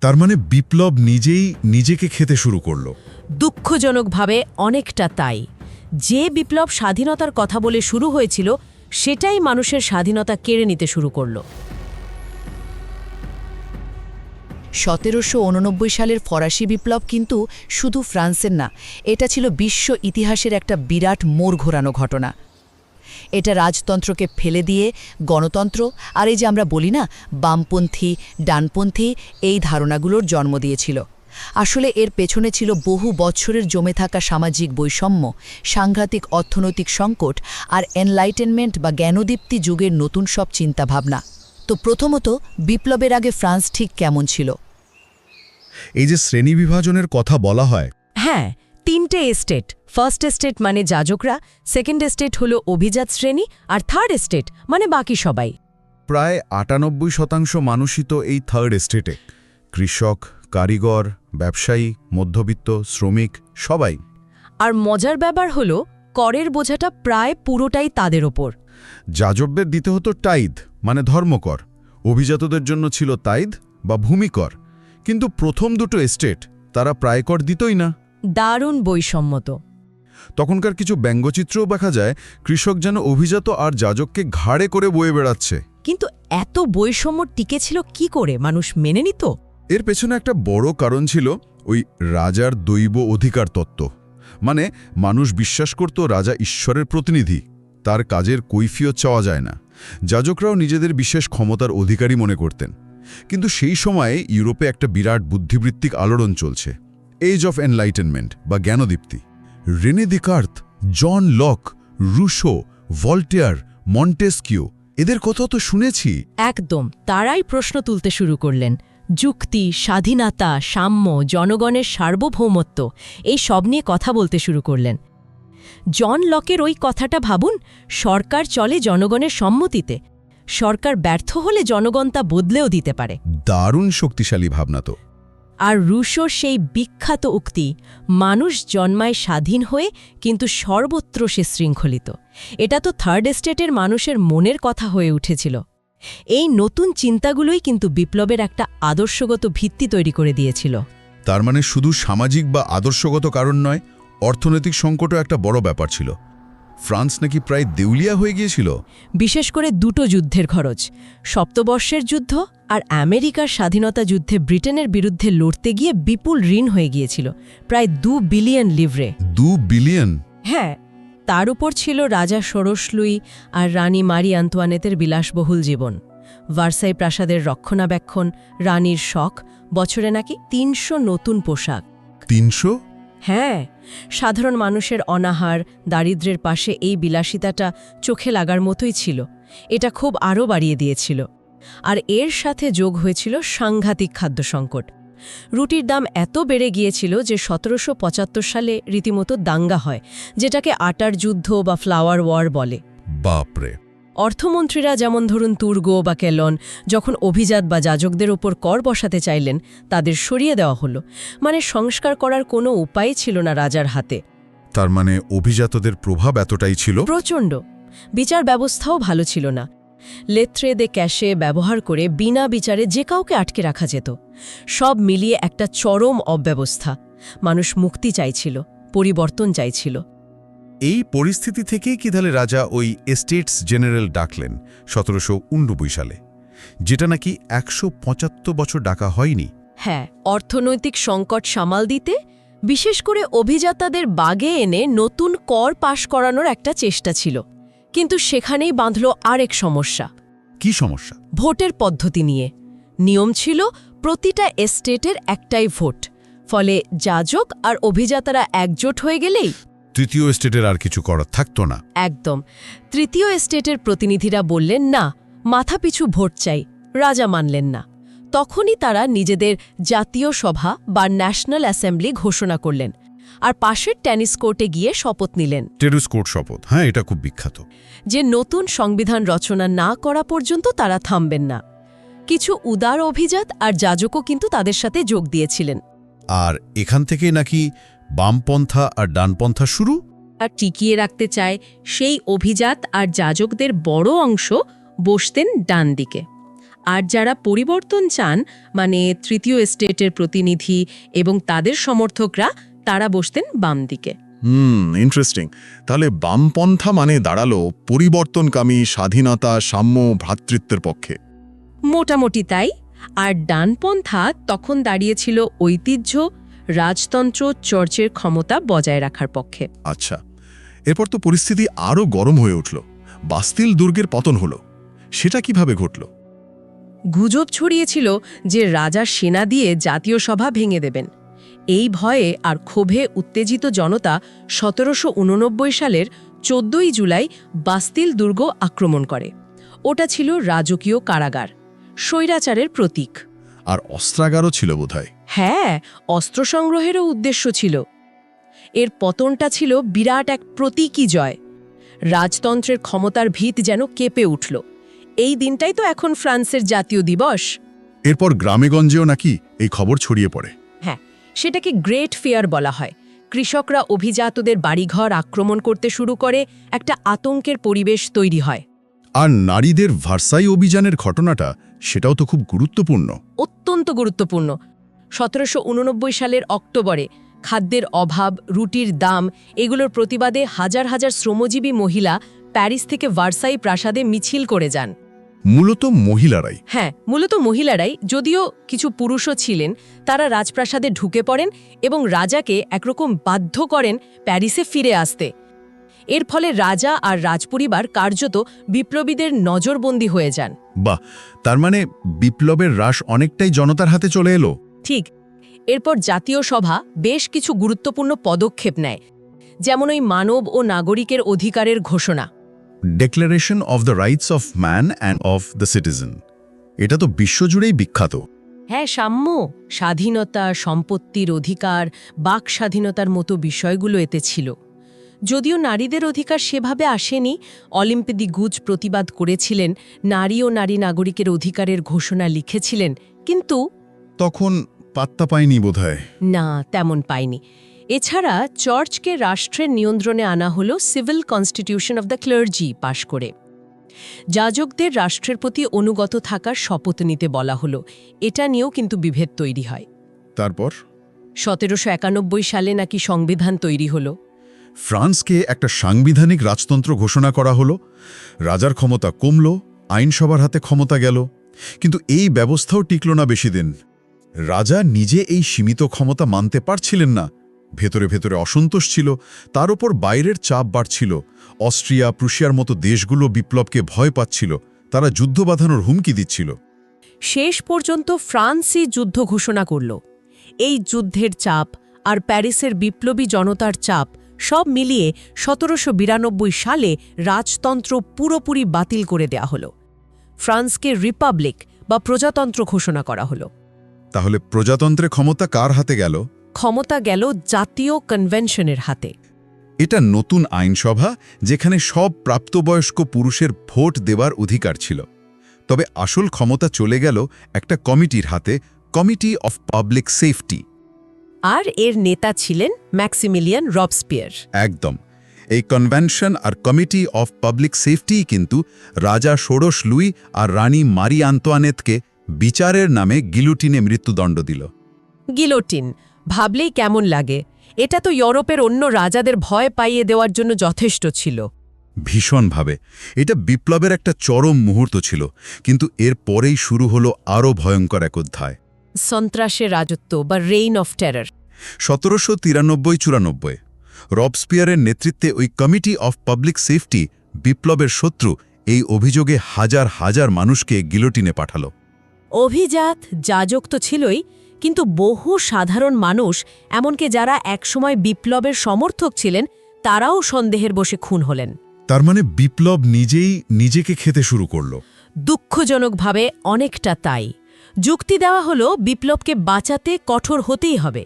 তার মানে বিপ্লব নিজেই নিজেকে খেতে শুরু করল। দুঃখজনকভাবে অনেকটা তাই। যে বিপ্লব স্বাধীনতার কথা বলে শুরু হয়েছিল সেটাই মানুষের স্বাধীনতা কেড়ে নিতে শুরু করল। সতেরোশো উননব্বই সালের ফরাসি বিপ্লব কিন্তু শুধু ফ্রান্সের না এটা ছিল বিশ্ব ইতিহাসের একটা বিরাট মোড় ঘোরানো ঘটনা। এটা রাজতন্ত্রকে ফেলে দিয়ে গণতন্ত্র। আর এই যে আমরা বলি না বামপন্থী ডানপন্থী এই ধারণাগুলোর জন্ম দিয়েছিল। আসলে এর পেছনে ছিল বহু বছরের জমে থাকা সামাজিক বৈষম্য সাংঘাতিক অর্থনৈতিক সংকট আর এনলাইটেনমেন্ট বা জ্ঞানদীপ্তি যুগের নতুন সব চিন্তাভাবনা। তো প্রথমত বিপ্লবের আগে ফ্রান্স ঠিক কেমন ছিল? এই যে শ্রেণি বিভাজনের কথা বলা হয় হ্যাঁ তিনটে এস্টেট ফার্স্ট এস্টেট মানে যাজকরা সেকেন্ড এস্টেট হল অভিজাত শ্রেণি আর থার্ড এস্টেট মানে বাকি সবাই। প্রায় আটানব্বই শতাংশ মানুষই তো এই থার্ড এস্টেটে কৃষক কারিগর ব্যবসায়ী মধ্যবিত্ত শ্রমিক সবাই। আর মজার ব্যাপার হলো করের বোঝাটা প্রায় পুরোটাই তাদের ওপর। যাজব্যের দিতে হতো টাইদ মানে ধর্মকর। অভিজাতদের জন্য ছিল তাইদ বা ভূমিকর। কিন্তু প্রথম দুটো এস্টেট তারা প্রায় কর দিতই না। দারুণ বৈষম্যত। তখনকার কিছু ব্যঙ্গচিত্রও দেখা যায় কৃষক যেন অভিজাত আর যাজককে ঘাড়ে করে বয়ে বেড়াচ্ছে। কিন্তু এত বৈষম্য টিকেছিল কি করে? মানুষ মেনে নিত? এর পেছনে একটা বড় কারণ ছিল ওই রাজার দৈব অধিকার তত্ত্ব। মানে মানুষ বিশ্বাস করত রাজা ঈশ্বরের প্রতিনিধি তার কাজের কৈফিয়ত চাওয়া যায় না। যাজকরাও নিজেদের বিশেষ ক্ষমতার অধিকারী মনে করতেন। কিন্তু সেই সময়ে ইউরোপে একটা বিরাট বুদ্ধিবৃত্তিক আলোড়ন চলছে। এজ অফ এনলাইটেনমেন্ট বা জ্ঞানদীপ্তি René Descartes John Locke Rousseau Voltaire Montesquieu এদের কথা তো শুনেছি। একদম তারাই প্রশ্ন তুলতে শুরু করলেন। যুক্তি স্বাধীনতা সাম্য জনগণের সার্বভৌমত্ব এই সব নিয়ে কথা বলতে শুরু করলেন। জন লকের ওই কথাটা ভাবুন সরকার চলে জনগণের সম্মতিতে। সরকার ব্যর্থ হলে জনগণ তা বদলেও দিতে পারে। দারুণ শক্তিশালী ভাবনা তো। আর রুশোর সেই বিখ্যাত উক্তি, মানুষ জন্মায় স্বাধীন হয়ে, কিন্তু সর্বত্র সে শৃঙ্খলিত। এটা তো থার্ড এস্টেটের মানুষের মনের কথা হয়ে উঠেছিল। এই নতুন চিন্তাগুলোই কিন্তু বিপ্লবের একটা আদর্শগত ভিত্তি তৈরি করে দিয়েছিল। তার মানে শুধু সামাজিক বা আদর্শগত কারণ নয়, অর্থনৈতিক সংকটও একটা বড় ব্যাপার ছিল। ফ্রান্স নাকি প্রায় দেউলিয়া হয়ে গিয়েছিল? বিশেষ করে দুটো যুদ্ধের খরচ সপ্তবর্ষের যুদ্ধ আর আমেরিকার স্বাধীনতা যুদ্ধে ব্রিটেনের বিরুদ্ধে লড়তে গিয়ে বিপুল ঋণ হয়ে গিয়েছিল প্রায় দু বিলিয়ন লিভরে। দু বিলিয়ন? হ্যাঁ তার উপর ছিল রাজা সরসলুই আর রানী মারি আন্তোয়ানেতের বিলাসবহুল জীবন। ভার্সাই প্রাসাদের রক্ষণাবেক্ষণ রানীর শখ বছরে নাকি তিনশো নতুন পোশাক। তিনশো? হ্যাঁ সাধারণ মানুষের অনাহার দারিদ্র্যের পাশে এই বিলাসিতাটা চোখে লাগার মতোই ছিল। এটা খুব আরও বাড়িয়ে দিয়েছিল। আর এর সাথে যোগ হয়েছিল সাংঘাতিক খাদ্য সংকট। রুটির দাম এত বেড়ে গিয়েছিল যে সতেরোশো পঁচাত্তর সালে রীতিমতো দাঙ্গা হয়, যেটাকে আটার যুদ্ধ বা ফ্লাওয়ার ওয়ার বলে। বাপরে! অর্থমন্ত্রীরা যেমন ধরুন তুর্গো বা কেলন যখন অভিজাত বা যাজকদের ওপর কর বসাতে চাইলেন তাদের সরিয়ে দেওয়া হলো। মানে সংস্কার করার কোনো উপায় ছিল না রাজার হাতে। তার মানে অভিজাতদের প্রভাব এতটাই ছিল? প্রচণ্ড। বিচার ব্যবস্থাও ভালো ছিল না। লেত্রে দে ক্যাশে ব্যবহার করে বিনা বিচারে যে কাউকে আটকে রাখা যেত। সব মিলিয়ে একটা চরম অব্যবস্থা। মানুষ মুক্তি চাইছিল পরিবর্তন চাইছিল। এই পরিস্থিতি থেকেই কি তাহলে রাজা ওই এস্টেটস জেনারেল ডাকলেন সতেরোশো সালে যেটা নাকি একশো পঁচাত্তর বছর ডাকা হয়নি? হ্যাঁ অর্থনৈতিক সংকট সামাল দিতে বিশেষ করে অভিজাতাদের বাগে এনে নতুন কর পাশ করানোর একটা চেষ্টা ছিল। কিন্তু সেখানেই বাঁধল আরেক সমস্যা। কি সমস্যা? ভোটের পদ্ধতি নিয়ে। নিয়ম ছিল প্রতিটা এস্টেটের একটাই ভোট ফলে যাজক আর অভিজাতারা একজোট হয়ে গেলেই তৃতীয় এস্টেটের আর কিছু করার থাকতো না। একদম। তৃতীয় এস্টেটের প্রতিনিধিরা বললেন না মাথাপিছু ভোট চাই। রাজা মানলেন না। তখনই তারা নিজেদের জাতীয় সভা বা ন্যাশনাল অ্যাসেম্বলি ঘোষণা করলেন আর পাশের টেনিস কোর্টে গিয়ে শপথ নিলেন। টেরুস কোর্ট শপথ হ্যাঁ এটা খুব বিখ্যাত। যে নতুন সংবিধান রচনা না করা পর্যন্ত তারা থামবেন না। কিছু উদার অভিজাত আর যাজকও কিন্তু তাদের সাথে যোগ দিয়েছিলেন। আর এখান থেকে নাকি বামপন্থা আর ডানপন্থা শুরু? আর টিকিয়ে রাখতে চায় সেই অভিজাত আর যাজকদের বড় অংশ বসতেন ডান দিকে আর যারা পরিবর্তন চান মানে তৃতীয় স্টেটের প্রতিনিধি এবং তাদের সমর্থকরা তারা বসতেন বাম দিকে হুম ইন্টারেস্টিং তাহলে বামপন্থা মানে দাঁড়াল পরিবর্তনকামী স্বাধীনতা সাম্য ভ্রাতৃত্বের পক্ষে। মোটামুটি তাই। আর ডানপন্থা তখন দাঁড়িয়েছিল ঐতিহ্য রাজতন্ত্র চর্চের ক্ষমতা বজায় রাখার পক্ষে। আচ্ছা এরপর তো পরিস্থিতি আরও গরম হয়ে উঠল। বাস্তিল দুর্গের পতন হল। সেটা কীভাবে ঘটল? গুজব ছড়িয়েছিল যে রাজা সেনা দিয়ে জাতীয় সভা ভেঙে দেবেন। এই ভয়ে আর ক্ষোভে উত্তেজিত জনতা সতেরোশো উননব্বই সালের চোদ্দই জুলাই বাস্তিল দুর্গ আক্রমণ করে। ওটা ছিল রাজকীয় কারাগার স্বৈরাচারের প্রতীক। আর অস্ত্রাগারও ছিল বোধহয়। হ্যাঁ অস্ত্র সংগ্রহেরও উদ্দেশ্য ছিল। এর পতনটা ছিল বিরাট এক প্রতীকী জয়। রাজতন্ত্রের ক্ষমতার ভিত যেন কেঁপে উঠল। এই দিনটাই তো এখন ফ্রান্সের জাতীয় দিবস। এরপর গ্রামেগঞ্জেও নাকি এই খবর ছড়িয়ে পড়ে। হ্যাঁ সেটাকে গ্রেট ফেয়ার বলা হয়। কৃষকরা অভিজাতদের বাড়িঘর আক্রমণ করতে শুরু করে একটা আতঙ্কের পরিবেশ তৈরি হয়। আর নারীদের ভার্সাই অভিযানের ঘটনাটা সেটাও তো খুব গুরুত্বপূর্ণ। অত্যন্ত গুরুত্বপূর্ণ। সতেরোশো উননব্বই সালের অক্টোবরে খাদ্যের অভাব রুটির দাম এগুলোর প্রতিবাদে হাজার হাজার শ্রমজীবী মহিলা প্যারিস থেকে ভার্সাই প্রাসাদে মিছিল করে যান। মূলত মহিলারাই? হ্যাঁ মূলত মহিলারাই যদিও কিছু পুরুষও ছিলেন তারা রাজপ্রাসাদে ঢুকে পড়েন এবং রাজাকে একরকম বাধ্য করেন প্যারিসে ফিরে আসতে। এর ফলে রাজা আর রাজপরিবার কার্যত বিপ্লবীদের নজরবন্দি হয়ে যান। বাহ তার মানে বিপ্লবের হ্রাস অনেকটাই জনতার হাতে চলে এলো। ঠিক এরপর জাতীয় সভা বেশ কিছু গুরুত্বপূর্ণ পদক্ষেপ নেয় যেমন ওই মানব ও নাগরিকের অধিকারের ঘোষণা। Declaration of the rights of man and of the citizen এটা তো বিশ্বজুড়েই বিখ্যাত। হ্যাঁ সাম্য স্বাধীনতা সম্পত্তির অধিকার বাক স্বাধীনতার মতো বিষয়গুলো এতে ছিল। যদিও নারীদের অধিকার সেভাবে আসেনি অলিম্পিদি গুজ প্রতিবাদ করেছিলেন নারী ও নারী নাগরিকের অধিকারের ঘোষণা লিখেছিলেন কিন্তু তখন পাত্তা পায়নি বোধহয়। না তেমন পায়নি। এছাড়া চার্চকে রাষ্ট্রের নিয়ন্ত্রণে আনা হল civil constitution of the clergy pass করে। যাজকদের রাষ্ট্রের প্রতি অনুগত থাকার শপথ নিতে বলা হলো এটা নিয়েও কিন্তু বিভেদ তৈরি হয়। তারপর? সতেরোশো একানব্বই সালে নাকি সংবিধান তৈরি হলো। ফ্রান্সকে একটা সাংবিধানিক রাজতন্ত্র ঘোষণা করা হলো। রাজার ক্ষমতা কমল, আইনসভার হাতে ক্ষমতা গেল। কিন্তু এই ব্যবস্থাও টিকল না বেশি দিন। রাজা নিজে এই সীমিত ক্ষমতা মানতে পারছিলেন না। ভেতরে ভেতরে অসন্তোষ ছিল, তার ওপর বাইরের চাপ বাড়ছিল। অস্ট্রিয়া, প্রুশিয়ার মতো দেশগুলো বিপ্লবকে ভয় পাচ্ছিল, তারা যুদ্ধ বাঁধানোর হুমকি দিচ্ছিল। শেষ পর্যন্ত ফ্রান্সই যুদ্ধ ঘোষণা করল। এই যুদ্ধের চাপ আর প্যারিসের বিপ্লবী জনতার চাপ সব মিলিয়ে সতেরোশো বিরানব্বই সালে রাজতন্ত্র পুরোপুরি বাতিল করে দেয়া হল। ফ্রান্সকে রিপাবলিক বা প্রজাতন্ত্র ঘোষণা করা হলো। তাহলে প্রজাতন্ত্রের ক্ষমতা কার হাতে গেল? ক্ষমতা গেল জাতীয় কনভেনশনের হাতে। এটা নতুন আইনসভা যেখানে সব প্রাপ্তবয়স্ক পুরুষের ভোট দেবার অধিকার ছিল। তবে আসল ক্ষমতা চলে গেল একটা কমিটির হাতে কমিটি অফ পাবলিক সেফটি। আর এর নেতা ছিলেন ম্যাক্সিমিলিয়ান রবস্পিয়ার। একদম। এই কনভেনশন আর কমিটি অফ পাবলিক সেফটি কিন্তু রাজা ষোড়শ লুই আর রানী মারি আন্তোয়ানেতকে বিচারের নামে গিলুটিনে মৃত্যুদণ্ড দিল। গিলোটিন ভাবলেই কেমন লাগে। এটা তো ইউরোপের অন্য রাজাদের ভয় পাইয়ে দেওয়ার জন্য যথেষ্ট ছিল। ভীষণভাবে। এটা বিপ্লবের একটা চরম মুহূর্ত ছিল কিন্তু এর পরেই শুরু হলো আরও ভয়ঙ্কর এক অধ্যায়। সন্ত্রাসের রাজত্ব বা রেইন অফ টেরার সতেরোশো তিরানব্বই চুরানব্বই রবস্পিয়ারের নেতৃত্বে ওই কমিটি অফ পাবলিক সেফটি বিপ্লবের শত্রু এই অভিযোগে হাজার হাজার মানুষকে গিলোটিনে পাঠালো। অভিজাত যাজক তো ছিলই কিন্তু বহু সাধারণ মানুষ এমনকি যারা একসময় বিপ্লবের সমর্থক ছিলেন তারাও সন্দেহের বসে খুন হলেন। তার মানে বিপ্লব নিজেই নিজেকে খেতে শুরু করল। দুঃখজনকভাবে অনেকটা তাই। যুক্তি দেওয়া হলো বিপ্লবকে বাঁচাতে কঠোর হতেই হবে।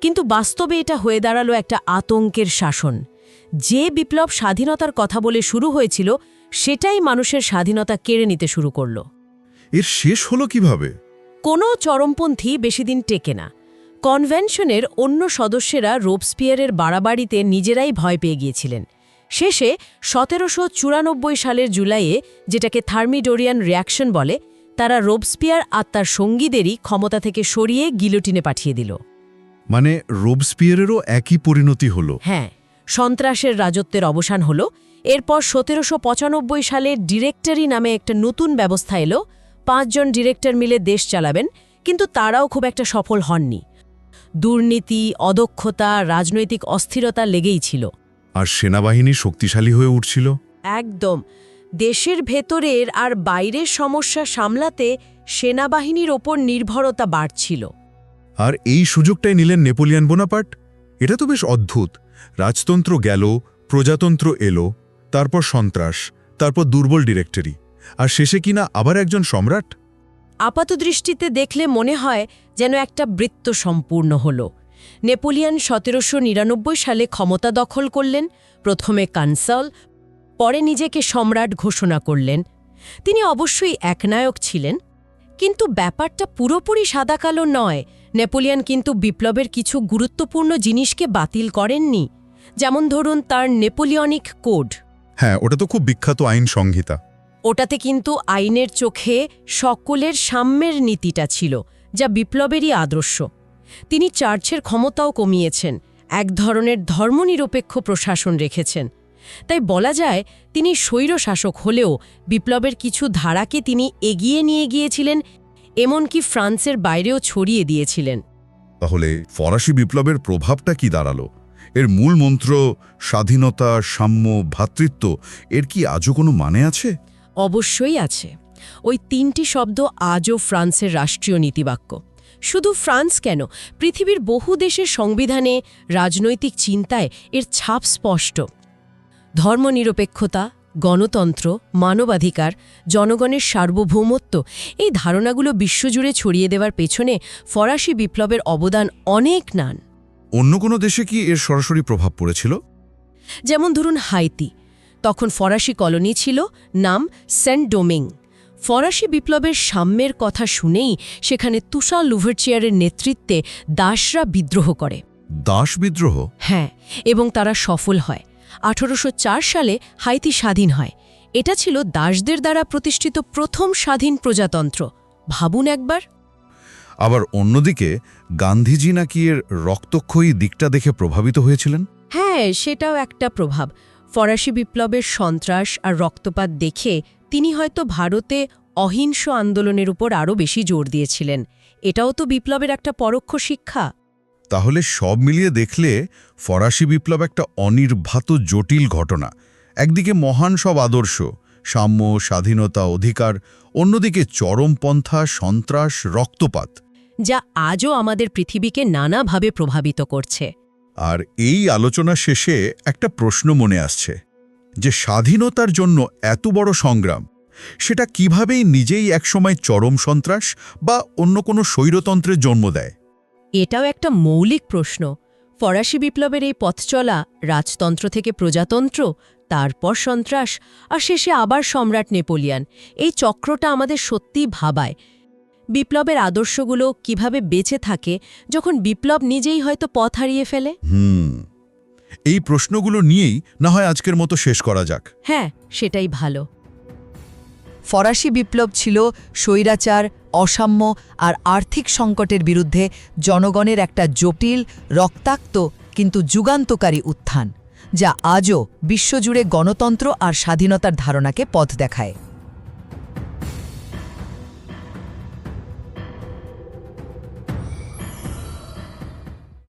কিন্তু বাস্তবে এটা হয়ে দাঁড়াল একটা আতঙ্কের শাসন। যে বিপ্লব স্বাধীনতার কথা বলে শুরু হয়েছিল সেটাই মানুষের স্বাধীনতা কেড়ে নিতে শুরু করল। এর শেষ হলো কীভাবে? কোনো চরমপন্থী বেশিদিন টেকে না। কনভেনশনের অন্য সদস্যেরা রোবস্পিয়ারের বাড়াবাড়িতে নিজেরাই ভয় পেয়ে গিয়েছিলেন। শেষে সতেরোশো চুরানব্বই সালের জুলাইয়ে যেটাকে থার্মিডোরিয়ান রিয়াকশন বলে তারা রোবস্পিয়ার আর তার সঙ্গীদেরই ক্ষমতা থেকে সরিয়ে গিলোটিনে পাঠিয়ে দিল। মানে রোবস্পিয়ারেরও একই পরিণতি হলো। হ্যাঁ সন্ত্রাসের রাজত্বের অবসান হল। এরপর সতেরোশো পঁচানব্বই সালে ডিরেক্টরি নামে একটা নতুন ব্যবস্থা এলো। পাঁচজন ডিরেক্টর মিলে দেশ চালাবেন কিন্তু তারাও খুব একটা সফল হননি। দুর্নীতি অদক্ষতা রাজনৈতিক অস্থিরতা লেগেই ছিল। আর সেনাবাহিনী শক্তিশালী হয়ে উঠছিল? একদম। দেশের ভেতরের আর বাইরের সমস্যা সামলাতে সেনাবাহিনীর ওপর নির্ভরতা বাড়ছিল। আর এই সুযোগটাই নিলেন নেপোলিয়ান বোনাপার্ট? এটা তো বেশ অদ্ভুত। রাজতন্ত্র গেল প্রজাতন্ত্র এলো তারপর সন্ত্রাস তারপর দুর্বল ডিরেক্টরি। আর শেষে কিনা আবার একজন সম্রাট? আপাতদৃষ্টিতে দেখলে মনে হয় যেন একটা বৃত্ত সম্পূর্ণ হল। নেপোলিয়ান সতেরোশো নিরানব্বই সালে ক্ষমতা দখল করলেন প্রথমে কানসাল পরে নিজেকে সম্রাট ঘোষণা করলেন। তিনি অবশ্যই একনায়ক ছিলেন কিন্তু ব্যাপারটা পুরোপুরি সাদাকালো নয়। নেপোলিয়ান কিন্তু বিপ্লবের কিছু গুরুত্বপূর্ণ জিনিসকে বাতিল করেননি যেমন ধরুন তার নেপোলিয়নিক কোড। হ্যাঁ ওটা তো খুব বিখ্যাত আইন সংহিতা। ওটাতে কিন্তু আইনের চোখে সকলের সাম্যের নীতিটা ছিল যা বিপ্লবেরই আদর্শ। তিনি চার্চের ক্ষমতাও কমিয়েছেন এক ধরনের ধর্মনিরপেক্ষ প্রশাসন রেখেছেন। তাই বলা যায় তিনি স্বৈরশাসক হলেও বিপ্লবের কিছু ধারাকে তিনি এগিয়ে নিয়ে গিয়েছিলেন এমনকি ফ্রান্সের বাইরেও ছড়িয়ে দিয়েছিলেন। তাহলে ফরাসি বিপ্লবের প্রভাবটা কি দাঁড়াল? এর মূল মন্ত্র স্বাধীনতা সাম্য ভ্রাতৃত্ব এর কি আজও কোনো মানে আছে? অবশ্যই আছে। ওই তিনটি শব্দ আজও ফ্রান্সের রাষ্ট্রীয় নীতিবাক্য। শুধু ফ্রান্স কেন? পৃথিবীর বহু দেশের সংবিধানে রাজনৈতিক চিন্তায় এর ছাপ স্পষ্ট। ধর্মনিরপেক্ষতা গণতন্ত্র মানবাধিকার জনগণের সার্বভৌমত্ব এই ধারণাগুলো বিশ্বজুড়ে ছড়িয়ে দেওয়ার পেছনে ফরাসি বিপ্লবের অবদান অনেক নান। অন্য কোনো দেশে কি এর সরাসরি প্রভাব পড়েছিল? যেমন ধরুন হাইতি। তখন ফরাসি কলোনি ছিল নাম সেন্ট ডোমিং ফরাসি বিপ্লবের সাম্যের কথা শুনেই সেখানে তুষা লুভারচিয়ারের নেতৃত্বে দাসরা বিদ্রোহ করে। দাস বিদ্রোহ? হ্যাঁ এবং তারা সফল হয়। আঠারোশ চার সালে হাইতি স্বাধীন হয়। এটা ছিল দাসদের দ্বারা প্রতিষ্ঠিত প্রথম স্বাধীন প্রজাতন্ত্র। ভাবুন একবার। আবার অন্যদিকে গান্ধীজি নাকি এর রক্তক্ষয়ী দিকটা দেখে প্রভাবিত হয়েছিলেন? হ্যাঁ সেটাও একটা প্রভাব। ফরাসি বিপ্লবের সন্ত্রাস আর রক্তপাত দেখে তিনি হয়তো ভারতে অহিংস আন্দোলনের উপর আরও বেশি জোর দিয়েছিলেন। এটাও তো বিপ্লবের একটা পরোক্ষ শিক্ষা। তাহলে সব মিলিয়ে দেখলে ফরাসি বিপ্লব একটা অনির্ভাত জটিল ঘটনা। একদিকে মহান সব আদর্শ সাম্য স্বাধীনতা অধিকার অন্যদিকে চরমপন্থা সন্ত্রাস রক্তপাত। যা আজও আমাদের পৃথিবীকে নানাভাবে প্রভাবিত করছে। আর এই আলোচনা শেষে একটা প্রশ্ন মনে আসছে যে স্বাধীনতার জন্য এত বড় সংগ্রাম সেটা কিভাবেই নিজেই একসময় চরম সন্ত্রাস বা অন্য কোনো স্বৈরতন্ত্রের জন্ম দেয়? এটাও একটা মৌলিক প্রশ্ন। ফরাসি বিপ্লবের এই পথ চলা রাজতন্ত্র থেকে প্রজাতন্ত্র তারপর সন্ত্রাস আর শেষে আবার সম্রাট নেপোলিয়ান। এই চক্রটা আমাদের সত্যিই ভাবায়। বিপ্লবের আদর্শগুলো কীভাবে বেঁচে থাকে যখন বিপ্লব নিজেই হয়তো পথ হারিয়ে ফেলে? এই প্রশ্নগুলো নিয়েই না হয় আজকের মতো শেষ করা যাক। হ্যাঁ সেটাই ভালো। ফরাসি বিপ্লব ছিল স্বৈরাচার, অসাম্য আর আর্থিক সংকটের বিরুদ্ধে জনগণের একটা জটিল, রক্তাক্ত কিন্তু যুগান্তকারী উত্থান, যা আজও বিশ্বজুড়ে গণতন্ত্র আর স্বাধীনতার ধারণাকে পথ দেখায়।